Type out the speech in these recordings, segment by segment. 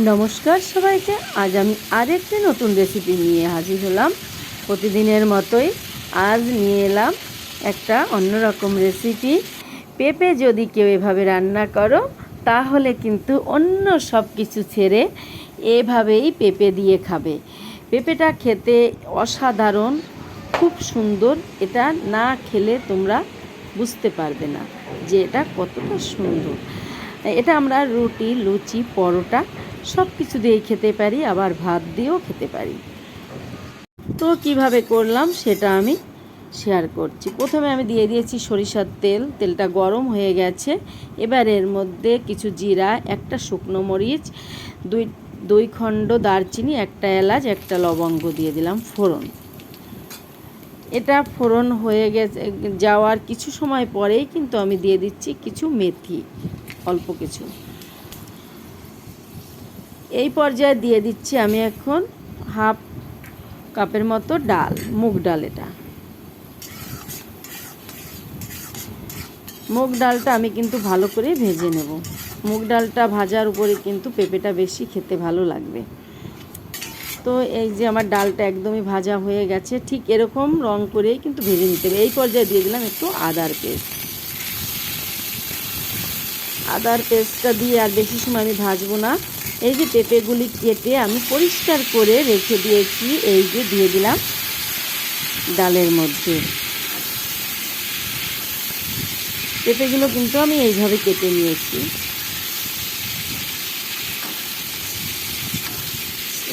নমস্কার সবাইকে। আজ আমি আরেকটি নতুন রেসিপি নিয়ে হাজির হলাম। প্রতিদিনের মতোই আজ নিয়ে এলাম একটা অন্যরকম রেসিপি পেঁপে যদি কেউ এভাবে রান্না করো, তাহলে কিন্তু অন্য সব কিছু ছেড়ে এভাবেই পেঁপে দিয়ে খাবে। পেঁপেটা খেতে অসাধারণ, খুব সুন্দর। এটা না খেলে তোমরা বুঝতে পারবে না যে এটা কতটা সুন্দর। এটা আমরা রুটি, লুচি, পরোটা সব কিছু দিয়েই খেতে পারি, আবার ভাত দিয়েও খেতে পারি। তো কীভাবে করলাম সেটা আমি শেয়ার করছি। প্রথমে আমি দিয়ে দিয়েছি সরিষার তেল, তেলটা গরম হয়ে গেছে। এবার এর মধ্যে কিছু জিরা, একটা শুকনো মরিচ, দুই দুই খণ্ড দারচিনি, একটা এলাচ, একটা লবঙ্গ দিয়ে দিলাম ফোড়ন। এটা ফোড়ন হয়ে গেছে, যাওয়ার কিছু সময় পরেই কিন্তু আমি দিয়ে দিচ্ছি কিছু মেথি, অল্প কিছু। এই পর্যায়ে দিয়ে দিচ্ছি আমি এখন হাফ কাপের মতো ডাল, মুগ ডাল এটা। মুগ ডালটা আমি কিন্তু ভালো করে ভেজে নেব। মুগ ডালটা ভাজার উপরে কিন্তু পেঁপেটা বেশি খেতে ভালো লাগবে। তো এই যে আমার ডালটা একদমই ভাজা হয়ে গেছে, ঠিক এরকম রং করেই কিন্তু ভেজে নিতে হবে। এই পর্যায়ে দিয়ে দিলাম একটু আদার পেস্ট। আদার পেস্টটা দিয়ে আর বেশি সময় আমি ভাজবো না। এই যে পেঁপেগুলি কেটে আমি পরিষ্কার করে রেখে দিয়েছি, এই যে দিয়ে দিলাম ডালের মধ্যে। পেঁপেগুলো কিন্তু আমি এইভাবে কেটে নিয়েছি।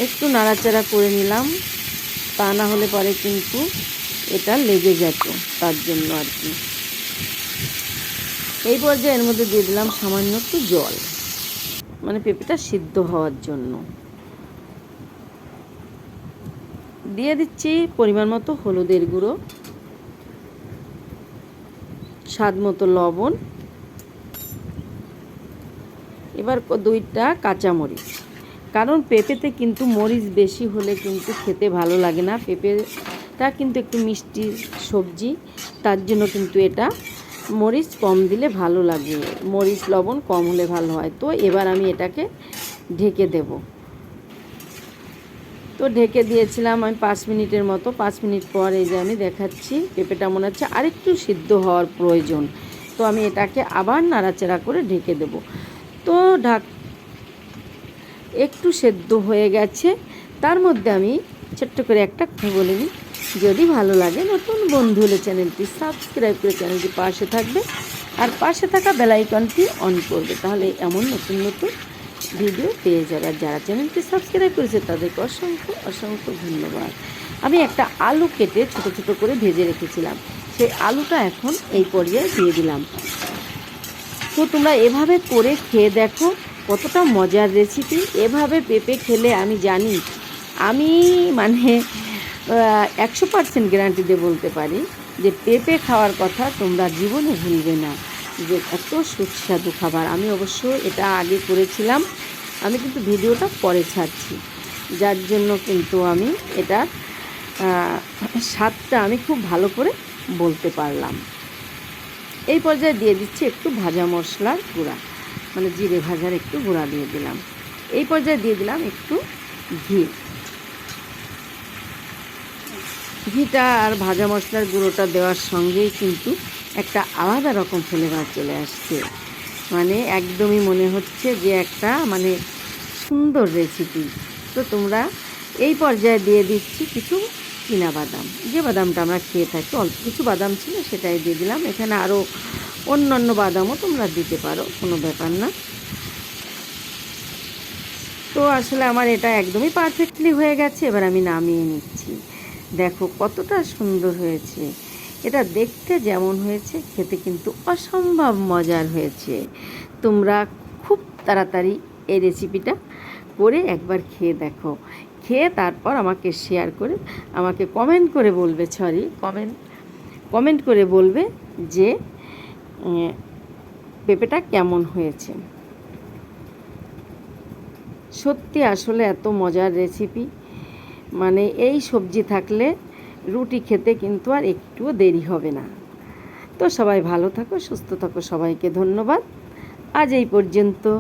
একটু নাড়াচাড়া করে নিলাম, তা না হলে পরে কিন্তু এটা লেগে যেত তার জন্য আর কি। এই পর্যায়ে এর মধ্যে দিয়ে দিলাম সামান্য একটু জল। মানে পেঁপেটা সিদ্ধ হওয়ার জন্য। দিয়ে দিচ্ছি পরিমাণ মতো হলুদের গুঁড়ো, স্বাদ মতো লবণ, এবার দুইটা কাঁচামরিচ। কারণ পেঁপেতে কিন্তু মরিচ বেশি হলে কিন্তু খেতে ভালো লাগে না। পেঁপেটা কিন্তু একটু মিষ্টি সবজি, তার জন্য কিন্তু এটা মরিচ কম দিলে ভালো লাগে। মরিচ লবণ কম হলে ভালো হয়। তো এবার আমি এটাকে ঢেকে দেব। তো ঢেকে দিয়েছিলাম আমি পাঁচ মিনিটের মতো। পাঁচ মিনিট পর এই যে আমি দেখাচ্ছি, পেঁপেটা মনে হচ্ছে আরেকটু সিদ্ধ হওয়ার প্রয়োজন। তো আমি এটাকে আবার নাড়াচাড়া করে ঢেকে দেব। তো ঢাক একটু সেদ্ধ হয়ে গেছে। তার মধ্যে আমি ছোট্ট করে একটা বলে নিই যদি ভালো লাগে, নতুন বন্ধু হলে চ্যানেলটি সাবস্ক্রাইব করে চ্যানেলটি পাশে থাকবে আর পাশে থাকা বেলাইকনটি অন করবে, তাহলে এমন নতুন নতুন ভিডিও পেয়ে যাবে। আর যারা চ্যানেলটি সাবস্ক্রাইব করেছে, তাদেরকে অসংখ্য অসংখ্য ধন্যবাদ। আমি একটা আলু কেটে ছোট ছোট করে ভেজে রেখেছিলাম, সেই আলুটা এখন এই পর্যায়ে দিয়ে দিলাম। তো তোমরা এভাবে করে খেয়ে দেখো কতটা মজার রেসিপি এভাবে পেঁপে খেলে আমি জানি, আমি মানে একশো পার্সেন্ট গ্যারান্টি দিয়ে বলতে পারি যে পেঁপে খাওয়ার কথা তোমরা জীবনে ভুলবে না, যে এত সুস্বাদু খাবার। আমি অবশ্য এটা আগে করেছিলাম, আমি কিন্তু ভিডিওটা পরে ছাড়ছি। যার জন্য কিন্তু আমি এটা স্বাদটা আমি খুব ভালো করে বলতে পারলাম। এই পর্যায়ে দিয়ে দিচ্ছি একটু ভাজা মশলার গুঁড়া মানে জিরে ভাজার একটু গুঁড়া দিয়ে দিলাম। এই পর্যায়ে দিয়ে দিলাম একটু ঘি। ঘিটা আর ভাজা মশলার গুঁড়োটা দেওয়ার সঙ্গেই কিন্তু একটা আলাদা রকম ফ্লেভার চলে আসছে। মানে একদমই মনে হচ্ছে যে একটা মানে সুন্দর রেসিপি তো তোমরা এই পর্যায়ে দিয়ে দিচ্ছি কিছু চীনা বাদাম। যে বাদামটা আমরা খেয়ে থাকি, অল্প কিছু বাদাম ছিল সেটাই দিয়ে দিলাম। এখানে আরও অন্য অন্য বাদামও তোমরা দিতে পারো, কোনো ব্যাপার না। তো আসলে আমার এটা একদমই পারফেক্টলি হয়ে গেছে, এবার আমি নামিয়ে নিচ্ছি। দেখো কতটা সুন্দর হয়েছে। এটা দেখতে যেমন হয়েছে, খেতে কিন্তু অসম্ভব মজার হয়েছে। তোমরা খুব তাড়াতাড়ি এই রেসিপিটা করে একবার খেয়ে দেখো। খেয়ে তারপর আমাকে শেয়ার করে, আমাকে কমেন্ট করে বলবে সরি কমেন্ট কমেন্ট করে বলবে যে পেঁপেটা কেমন হয়েছে। সত্যি আসলে এত মজার রেসিপি মানে এই সবজি থাকলে রুটি খেতে কিন্তু আর একটুও দেরি হবে না। তো সবাই ভালো থাকো, সুস্থ থাকো, সবাইকে ধন্যবাদ। আজ এই পর্যন্ত।